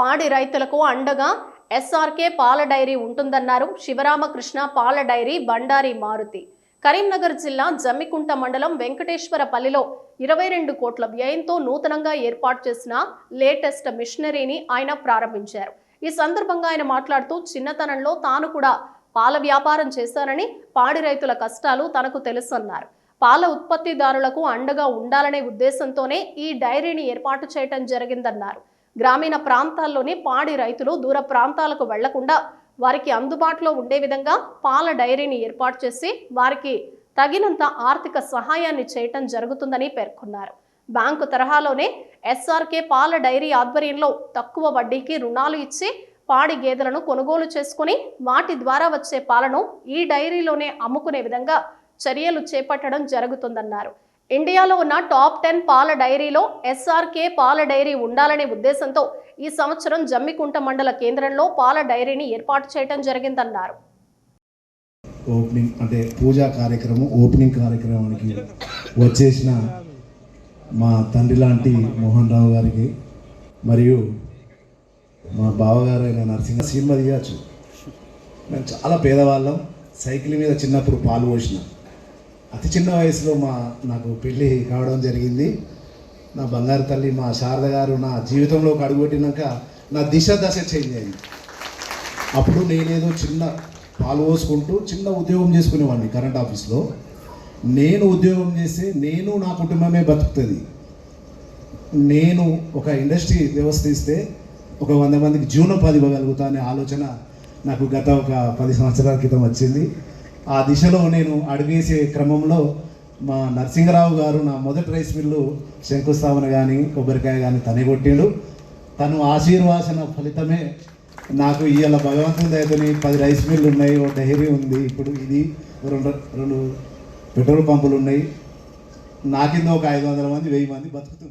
పాడి రైతులకు అండగా ఎస్ఆర్కే పాల డైరీ ఉంటుందన్నారు. శివరామకృష్ణ పాల డైరీ బండారి మారుతి. కరీంనగర్ జిల్లా జమ్మికుంట మండలం వెంకటేశ్వరపల్లిలో ఇరవై రెండు కోట్ల వ్యయంతో నూతనంగా ఏర్పాటు చేసిన లేటెస్ట్ మిషనరీని ఆయన ప్రారంభించారు. ఈ సందర్భంగా ఆయన మాట్లాడుతూ చిన్నతనంలో తాను కూడా పాల వ్యాపారం చేశానని పాడి రైతుల కష్టాలు తనకు తెలుసన్నారు. పాల ఉత్పత్తిదారులకు అండగా ఉండాలనే ఉద్దేశంతోనే ఈ డైరీని ఏర్పాటు చేయటం జరిగిందన్నారు. గ్రామీణ ప్రాంతాల్లోని పాడి రైతులు దూర ప్రాంతాలకు వెళ్ళకుండా వారికి అందుబాటులో ఉండే విధంగా పాల డైరీని ఏర్పాటు చేసి వారికి తగినంత ఆర్థిక సహాయాన్ని చేయటం జరుగుతుందని పేర్కొన్నారు. బ్యాంకు తరహాలోనే ఎస్ఆర్కే పాల డైరీ ఆధ్వర్యంలో తక్కువ వడ్డీకి రుణాలు ఇచ్చి పాడి గేదెలను కొనుగోలు చేసుకుని వాటి ద్వారా వచ్చే పాలను ఈ డైరీలోనే అమ్ముకునే విధంగా చర్యలు చేపట్టడం జరుగుతుందన్నారు. ఇండియాలో ఉన్న టాప్ టెన్ పాల డైరీలో ఎస్ఆర్కే పాల డైరీ ఉండాలనే ఉద్దేశంతో ఈ సంవత్సరం జమ్మికుంట మండల కేంద్రంలో పాల డైరీని ఏర్పాటు చేయడం జరిగిందన్నారు. ఓపెనింగ్ అంటే పూజా కార్యక్రమం ఓపెనింగ్ కార్యక్రమానికి వచ్చేసిన మా తండ్రి లాంటి మోహన్ రావు గారికి మరియు మా బావగారు నరసింహ సినిమా తీయచ్చు మేము చాలా పేదవాళ్ళం. సైకిల్ మీద చిన్నప్పుడు పాలు పోసినాం. అతి చిన్న వయసులో మా నాకు పెళ్ళి కావడం జరిగింది. నా బంగారు తల్లి మా శారద గారు నా జీవితంలోకి అడుగుపెట్టినాక నా దిశ దశ చేంజ్ అయింది. అప్పుడు నేనేదో చిన్న పాలు పోసుకుంటూ చిన్న ఉద్యోగం చేసుకునేవాడిని కరెంట్ ఆఫీస్లో. నేను ఉద్యోగం చేస్తే నేను నా కుటుంబమే బతుకుతుంది. నేను ఒక ఇండస్ట్రీ వ్యవస్థ ఇస్తే ఒక వంద మందికి జీవనోపాధి ఇవ్వగలుగుతా అనే ఆలోచన నాకు గత ఒక పది సంవత్సరాల క్రితం వచ్చింది. ఆ దిశలో నేను అడిగేసే క్రమంలో మా నరసింహరావు గారు నా మొదటి రైస్ మిల్లు శంకుస్థాపన కానీ కొబ్బరికాయ కానీ తనే కొట్టిండు. తను ఆశీర్వాసన ఫలితమే నాకు ఇవాళ భగవంతుని దయతోని పది రైస్ మిల్లు ఉన్నాయి ఒక డైరీ ఉంది ఇప్పుడు ఇది రెండు రెండు పెట్రోల్ పంపులు ఉన్నాయి. నాకింద ఒక ఐదు వందల మంది వెయ్యి మంది బతుకుతుంది